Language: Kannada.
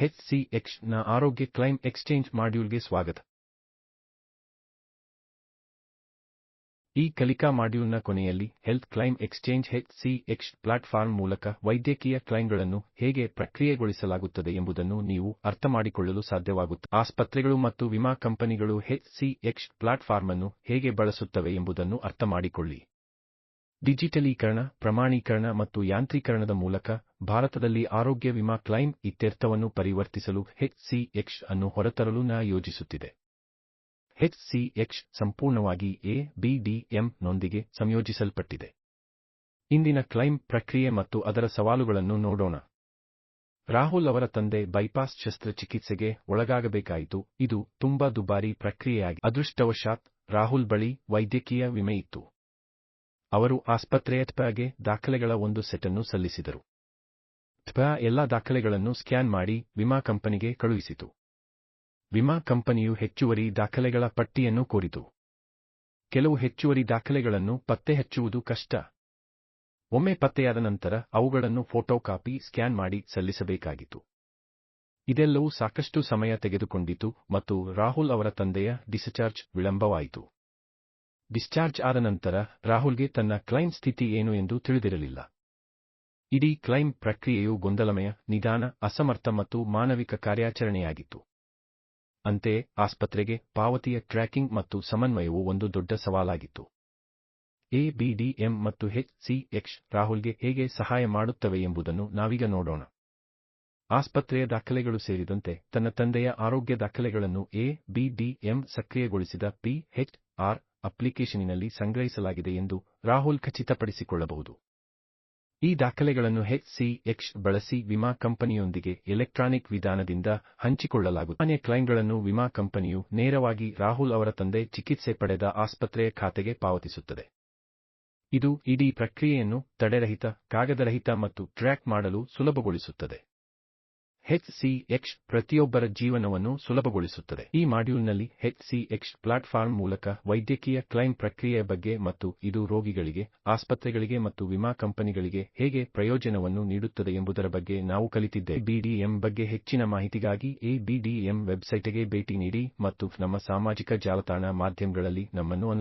ಎಚ್ನ ಆರೋಗ್ಯ ಕ್ಲೈಮ್ ಎಕ್ಸ್ಚೇಂಜ್ ಮಾಡ್ಯೂಲ್ಗೆ ಸ್ವಾಗತ. ಈ ಕಲಿಕಾ ಮಾಡ್ಯೂಲ್ನ ಕೊನೆಯಲ್ಲಿ health claim exchange H platform ಮೂಲಕ ವೈದ್ಯಕೀಯ ಕ್ಲೈಮ್ಗಳನ್ನು ಹೇಗೆ ಪ್ರಕ್ರಿಯೆಗೊಳಿಸಲಾಗುತ್ತದೆ ಎಂಬುದನ್ನು ನೀವು ಅರ್ಥಮಾಡಿಕೊಳ್ಳಲು ಸಾಧ್ಯವಾಗುತ್ತದೆ ಆಸ್ಪತ್ರೆಗಳು ಮತ್ತು ವಿಮಾ ಕಂಪನಿಗಳು ಎಚ್ ಪ್ಲಾಟ್ಫಾರ್ಮ್ ಅನ್ನು ಹೇಗೆ ಬಳಸುತ್ತವೆ ಎಂಬುದನ್ನು ಅರ್ಥಮಾಡಿಕೊಳ್ಳಿ. ಡಿಜಿಟಲೀಕರಣ, ಪ್ರಮಾಣೀಕರಣ ಮತ್ತು ಯಾಂತ್ರೀಕರಣದ ಮೂಲಕ ಭಾರತದಲ್ಲಿ ಆರೋಗ್ಯ ವಿಮಾ ಕ್ಲೈಮ್ ಇತ್ಯರ್ಥವನ್ನು ಪರಿವರ್ತಿಸಲು ಎಚ್ ಅನ್ನು ಹೊರತರಲು ನ ಯೋಜಿಸುತ್ತಿದೆ. ಎಚ್ ಸಂಪೂರ್ಣವಾಗಿ ಎ, ಬಿ ನೊಂದಿಗೆ ಸಂಯೋಜಿಸಲ್ಪಟ್ಟಿದೆ. ಇಂದಿನ ಕ್ಲೈಮ್ ಪ್ರಕ್ರಿಯೆ ಮತ್ತು ಅದರ ಸವಾಲುಗಳನ್ನು ನೋಡೋಣ. ರಾಹುಲ್ ಅವರ ತಂದೆ ಬೈಪಾಸ್ ಶಸ್ತ್ರಚಿಕಿತ್ಸೆಗೆ ಒಳಗಾಗಬೇಕಾಯಿತು. ಇದು ತುಂಬಾ ದುಬಾರಿ ಪ್ರಕ್ರಿಯೆಯಾಗಿ ಅದೃಷ್ಟವಶಾತ್ ರಾಹುಲ್ ಬಳಿ ವೈದ್ಯಕೀಯ ವಿಮೆ ಇತ್ತು. ಅವರು ಆಸ್ಪತ್ರೆಯ ದಾಖಲೆಗಳ ಒಂದು ಸೆಟ್ ಅನ್ನು ಸಲ್ಲಿಸಿದರು. ಟ್ಪಾ ಎಲ್ಲಾ ದಾಖಲೆಗಳನ್ನು ಸ್ಕ್ಯಾನ್ ಮಾಡಿ ವಿಮಾ ಕಂಪನಿಗೆ ಕಳುಹಿಸಿತು. ವಿಮಾ ಕಂಪನಿಯು ಹೆಚ್ಚುವರಿ ದಾಖಲೆಗಳ ಪಟ್ಟಿಯನ್ನು ಕೋರಿತು. ಕೆಲವು ಹೆಚ್ಚುವರಿ ದಾಖಲೆಗಳನ್ನು ಪತ್ತೆಹಚ್ಚುವುದು ಕಷ್ಟ. ಒಮ್ಮೆ ಪತ್ತೆಯಾದ ನಂತರ ಅವುಗಳನ್ನು ಫೋಟೋಕಾಪಿ ಸ್ಕ್ಯಾನ್ ಮಾಡಿ ಸಲ್ಲಿಸಬೇಕಾಗಿತ್ತು. ಇದೆಲ್ಲವೂ ಸಾಕಷ್ಟು ಸಮಯ ತೆಗೆದುಕೊಂಡಿತು ಮತ್ತು ರಾಹುಲ್ ಅವರ ತಂದೆಯ ಡಿಸ್ಚಾರ್ಜ್ ವಿಳಂಬವಾಯಿತು. ಡಿಸ್ಚಾರ್ಜ್ ಆದ ನಂತರ ರಾಹುಲ್ಗೆ ತನ್ನ ಕ್ಲೈಂಟ್ ಸ್ಥಿತಿ ಏನು ಎಂದು ತಿಳಿದಿರಲಿಲ್ಲ. ಇಡೀ ಕ್ಲೈಮ್ ಪ್ರಕ್ರಿಯೆಯು ಗೊಂದಲಮಯ, ನಿಧಾನ, ಅಸಮರ್ಥ ಮತ್ತು ಮಾನವಿಕ ಕಾರ್ಯಾಚರಣೆಯಾಗಿತ್ತು. ಅಂತೆಯೇ ಆಸ್ಪತ್ರೆಗೆ ಪಾವತಿಯ ಟ್ರ್ಯಾಕಿಂಗ್ ಮತ್ತು ಸಮನ್ವಯವು ಒಂದು ದೊಡ್ಡ ಸವಾಲಾಗಿತ್ತು. ಎಬಿಡಿಎಂ ಮತ್ತು ಹೆಚ್ ಸಿ ಎಚ್ ರಾಹುಲ್ಗೆ ಹೇಗೆ ಸಹಾಯ ಮಾಡುತ್ತವೆ ಎಂಬುದನ್ನು ನಾವೀಗ ನೋಡೋಣ. ಆಸ್ಪತ್ರೆಯ ದಾಖಲೆಗಳು ಸೇರಿದಂತೆ ತನ್ನ ತಂದೆಯ ಆರೋಗ್ಯ ದಾಖಲೆಗಳನ್ನು ಎಬಿಡಿಎಂ ಸಕ್ರಿಯಗೊಳಿಸಿದ ಪಿ ಹೆಚ್ ಆರ್ ಅಪ್ಲಿಕೇಶನಿನಲ್ಲಿ ಸಂಗ್ರಹಿಸಲಾಗಿದೆ ಎಂದು ರಾಹುಲ್ ಖಚಿತಪಡಿಸಿಕೊಳ್ಳಬಹುದು. ಈ ದಾಖಲೆಗಳನ್ನು ಎಚ್ ಬಳಸಿ ವಿಮಾ ಕಂಪನಿಯೊಂದಿಗೆ ಎಲೆಕ್ಟ್ರಾನಿಕ್ ವಿಧಾನದಿಂದ ಹಂಚಿಕೊಳ್ಳಲಾಗುತ್ತದೆ. ಸಾಮಾನ್ಯ ಕ್ಲೈಮ್ಗಳನ್ನು ವಿಮಾ ಕಂಪನಿಯು ನೇರವಾಗಿ ರಾಹುಲ್ ಅವರ ತಂದೆ ಚಿಕಿತ್ಸೆ ಪಡೆದ ಆಸ್ಪತ್ರೆಯ ಖಾತೆಗೆ ಪಾವತಿಸುತ್ತದೆ. ಇದು ಇಡೀ ಪ್ರಕ್ರಿಯೆಯನ್ನು ತಡೆರಹಿತ, ಕಾಗದರಹಿತ ಮತ್ತು ಟ್ರ್ಯಾಕ್ ಮಾಡಲು ಸುಲಭಗೊಳಿಸುತ್ತದೆ. ಎಚ್ ಪ್ರತಿಯೊಬ್ಬರ ಜೀವನವನ್ನು ಸುಲಭಗೊಳಿಸುತ್ತದೆ. ಈ ಮಾಡ್ಯೂಲ್ನಲ್ಲಿ ಎಚ್ ಪ್ಲಾಟ್ಫಾರ್ಮ್ ಮೂಲಕ ವೈದ್ಯಕೀಯ ಕ್ಲೈಮ್ ಪ್ರಕ್ರಿಯೆಯ ಬಗ್ಗೆ ಮತ್ತು ಇದು ರೋಗಿಗಳಿಗೆ, ಆಸ್ಪತ್ರೆಗಳಿಗೆ ಮತ್ತು ವಿಮಾ ಕಂಪನಿಗಳಿಗೆ ಹೇಗೆ ಪ್ರಯೋಜನವನ್ನು ನೀಡುತ್ತದೆ ಎಂಬುದರ ಬಗ್ಗೆ ನಾವು ಕಲಿತಿದ್ದೇವೆ. ಬಿಡಿಎಂ ಬಗ್ಗೆ ಹೆಚ್ಚಿನ ಮಾಹಿತಿಗಾಗಿ ಎ ಬಿಡಿಎಂ ವೆಬ್ಸೈಟ್ಗೆ ಭೇಟಿ ನೀಡಿ ಮತ್ತು ನಮ್ಮ ಸಾಮಾಜಿಕ ಜಾಲತಾಣ ಮಾಧ್ಯಮಗಳಲ್ಲಿ ನಮ್ಮನ್ನು ಅನುಸರಿಸಿ.